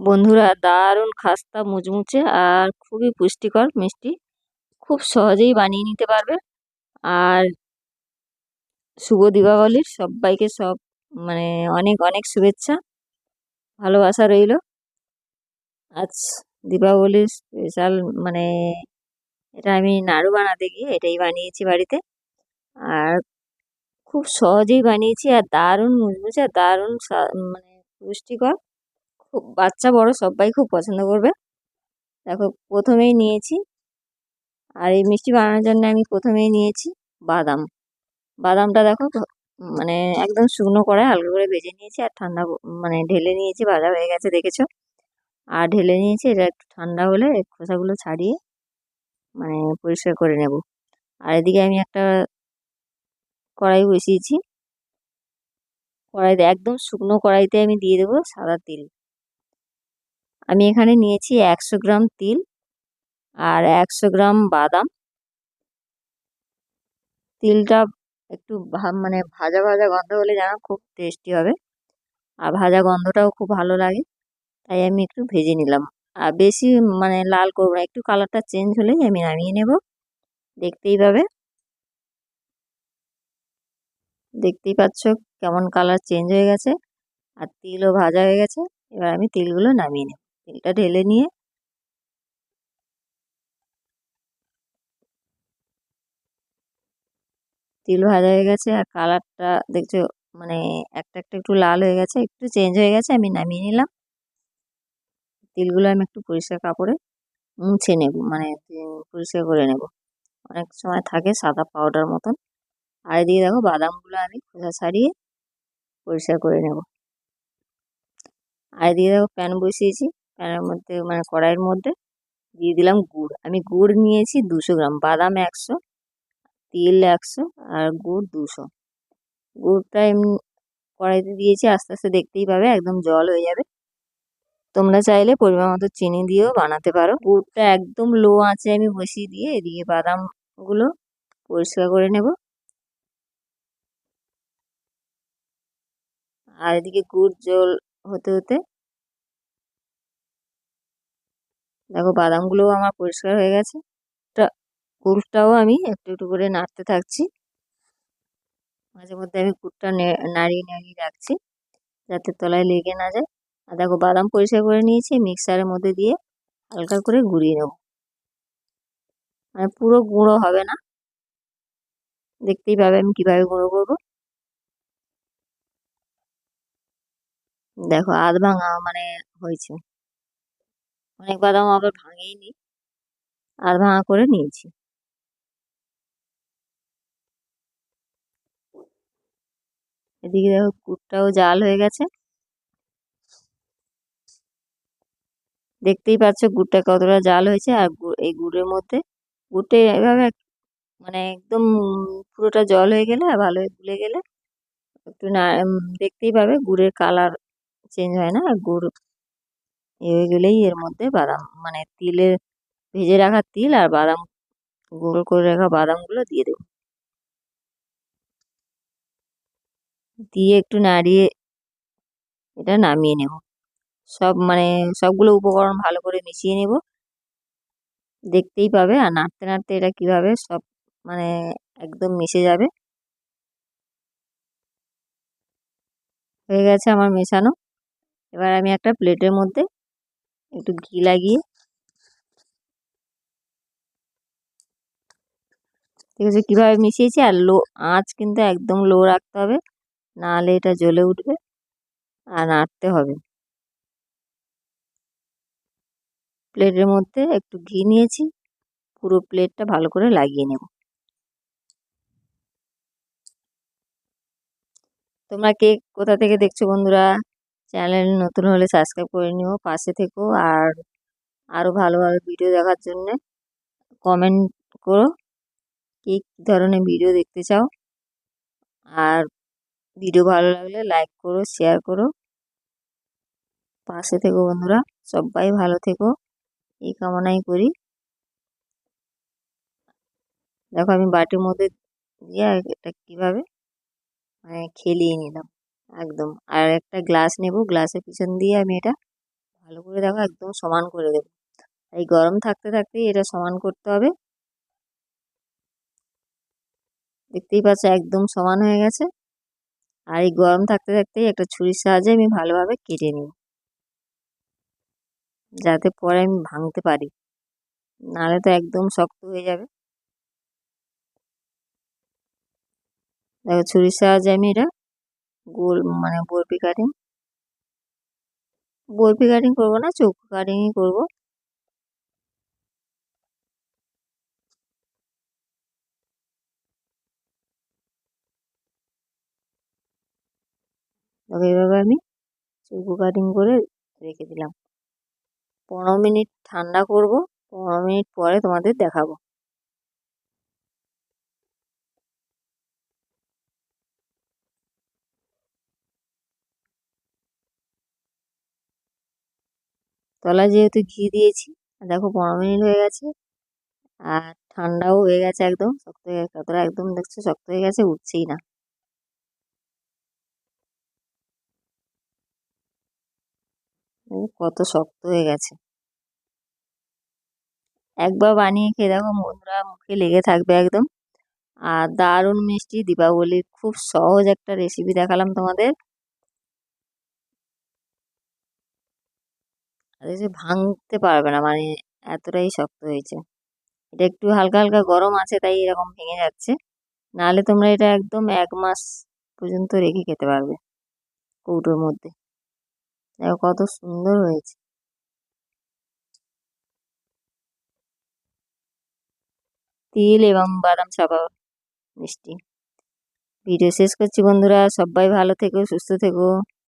বন্ধুরা, দারুণ খাস্তা মুচমুচে আর খুবই পুষ্টিকর মিষ্টি। খুব সহজেই বানিয়ে নিতে পারবে। আর শুভ দীপাবলির সবাইকে সব মানে অনেক অনেক শুভেচ্ছা। ভালোবাসা রইল। আজ দীপাবলির স্পেশাল মানে এটা আমি নাড়ু বানাতে গিয়ে এটাই বানিয়েছি বাড়িতে। আর খুব সহজেই বানিয়েছি আর দারুণ মুচমুচে আর দারুণ মানে পুষ্টিকর। খুব, বাচ্চা বড় সবাই খুব পছন্দ করবে। দেখো, প্রথমেই নিয়েছি। আর এই মিষ্টি বানানোর জন্য আমি প্রথমেই নিয়েছি বাদাম। বাদামটা দেখো মানে একদম শুকনো কড়াই হালকা করে ভেজে নিয়েছি আর ঠান্ডা মানে ঢেলে নিয়েছি, ভাজা হয়ে গেছে, দেখেছ? আর ঢেলে নিয়েছি, এটা একটু ঠান্ডা হলে খোসাগুলো ছাড়িয়ে মানে পরিষ্কার করে নেব। আর এদিকে আমি একটা কড়াই বসিয়েছি। কড়াইতে, একদম শুকনো কড়াইতে আমি দিয়ে দেবো সাদা তিল। আমি এখানে নিয়েছি একশো গ্রাম তিল আর একশো গ্রাম বাদাম। তিলটা একটু মানে ভাজা ভাজা গন্ধ হলে যেন খুব টেস্টি হবে। আর ভাজা গন্ধটাও খুব ভালো লাগে, তাই আমি একটু ভেজে নিলাম। আর বেশি মানে লাল করব না, একটু কালারটা চেঞ্জ হলেই আমি নামিয়ে নেব। দেখতেই পাবে। দেখতেই পাচ্ছ কেমন কালার চেঞ্জ হয়ে গেছে। আর তিলও ভাজা হয়ে গেছে। এবার আমি তিলগুলো নামিয়ে নেব। তিলটা ঢেলে নিয়ে তিল ভাজা হয়ে গেছে আর কালারটা দেখছ মানে একটা একটা একটু লাল হয়ে গেছে, একটু চেঞ্জ হয়ে গেছে, আমি নামিয়ে নিলাম। তিলগুলো আমি একটু পরিষ্কার কাপড়ে মুছে নেব মানে পরিষ্কার করে নেব। অনেক সময় থাকে সাদা পাউডার মতন। আর এদিকে দেখো বাদামগুলো আমি খোসা ছাড়িয়ে পরিষ্কার করে নেব। আর এদিকে দেখো প্যান বসিয়েছি। প্যানের মধ্যে মানে কড়াইয়ের মধ্যে দিয়ে দিলাম গুড়। আমি গুড় নিয়েছি দুশো গ্রাম, বাদাম একশো, তিল একশো আর গুড় দুশো। গুড়টা এমনি কড়াইতে দিয়েছি, আস্তে আস্তে দেখতেই পাবে, একদম জল হয়ে যাবে। তোমরা চাইলে পরিমাণ মতো চিনি দিয়েও বানাতে পারো। গুড়টা একদম লো আঁচে আমি বসিয়ে দিয়ে এদিকে বাদামগুলো পরিষ্কার করে নেব। আর এদিকে গুড় জল হতে হতে দেখো বাদামগুলোও আমার পরিষ্কার হয়ে গেছে। গুড়টাও আমি একটু একটু করে নাড়তে থাকছি। মাঝে মধ্যে আমি গুড়টা নাড়িয়ে নাড়িয়ে রাখছি যাতে তলায় লেগে না যায়। আর দেখো বাদাম পরিষ্কার করে নিয়েছি, মিক্সারের মধ্যে দিয়ে হালকা করে গুঁড়িয়ে নেব। মানে পুরো গুঁড়ো হবে না। দেখতেই পাবে আমি কীভাবে গুঁড়ো করব। দেখো আধ ভাঙা মানে হয়েছে। অনেক বাদাম আবার ভাঙেই নি আধ ভাঙা করে নিয়েছি। এদিকে দেখো গুড়টাও জাল হয়ে গেছে। দেখতেই পাচ্ছ গুড়টা কতটা জাল হয়েছে। আর এই গুড়ের মধ্যে, গুড়টা এভাবে মানে একদম পুরোটা জল হয়ে গেলে আর ভালো গুলে গেলে একটু না দেখতেই পাবে গুড়ের কালার চেঞ্জ হয় না। আর গুড় হয়ে গেলেই এর মধ্যে বাদাম মানে তিলের ভেজে রাখা তিল আর বাদাম গোল করে রাখা বাদামগুলো দিয়ে দেবো। দিয়ে একটু নাড়িয়ে এটা নামিয়ে নেব। সব মানে সবগুলো উপকরণ ভালো করে মিশিয়ে নেব। দেখতেই পাবে আর নাড়তে নাড়তে এটা কীভাবে সব মানে একদম মিশে যাবে। হয়ে গেছে আমার মেশানো। এবার আমি একটা প্লেটের মধ্যে একটু ঘি লাগিয়ে। ঠিক আছে, কীভাবে মিশিয়েছি? আর লো, আঁচ কিন্তু একদম লো রাখতে হবে। নাহলে এটা জ্বলে উঠবে আর নাড়তে হবে। প্লেটের মধ্যে একটু ঘি নিয়েছি। পুরো প্লেটটা ভালো করে লাগিয়ে নেব। তোমরা কে কোথা থেকে দেখছ বন্ধুরা? চ্যানেল নতুন হলে সাবস্ক্রাইব করে নিও পাশে থেকো আর আরও ভালো ভালো ভিডিও দেখার জন্যে কমেন্ট করো কী ধরনের ভিডিও দেখতে চাও। আর ভিডিও ভালো লাগলে লাইক করো শেয়ার করো। পাশে থেকো বন্ধুরা, সবাই ভালো থেকো, এই কামনাই করি। দেখো আমি বাটির মধ্যে দিয়ে এটা কীভাবে মানে খেলিয়ে নিলাম। একদম। আর একটা গ্লাস নেব গ্লাসের পিছন দিয়ে আমি এটা ভালো করে দেখো একদম সমান করে দেবো। এই গরম থাকতে থাকতেই এটা সমান করতে হবে। দেখতেই পাচ্ছ একদম সমান হয়ে গেছে। আর এই গরম থাকতে থাকতেই একটা ছুরির সাহায্যে আমি ভালোভাবে কেটে নিই যাতে পরে আমি ভাঙতে পারি। নাহলে তো একদম শক্ত হয়ে যাবে। দেখো ছুরির সাহায্যে আমি এটা গোল মানে বরফি কাটিং বরফি কাটিং করব না, চৌকো কাটিংই করব। তবে এভাবে আমি চৌকো কাটিং করে রেখে দিলাম। পনেরো মিনিট ঠান্ডা করব, পনেরো মিনিট পরে তোমাদের দেখাবো। তলায় যেহেতু ঘি দিয়েছি, দেখো পনেরো মিনিট হয়ে গেছে আর ঠান্ডাও হয়ে গেছে একদম, শক্ত হয়ে গেছে কতটা একদম দেখছ শক্ত হয়ে গেছে, উঠছেই না। কত শক্ত হয়ে গেছে। একবার বানিয়ে খেয়ে দেখো বন্ধুরা, মুখে লেগে থাকবে একদম। আর দারুণ মিষ্টি দীপাবলির, খুব সহজ একটা রেসিপি দেখালাম তোমাদের। যে ভাঙতে পারবে না মানে এতটাই শক্ত হয়েছে। এটা একটু হালকা হালকা গরম আছে, তাই এরকম ভেঙে যাচ্ছে। নাহলে তোমরা এটা একদম এক মাস পর্যন্ত রেখে খেতে পারবে কৌটোর মধ্যে। দেখো কত সুন্দর হয়েছে। তিল এবং বাদাম চাপা মিষ্টি। ভিডিও শেষ করছি বন্ধুরা, সবাই ভালো থেকো, সুস্থ থেকো।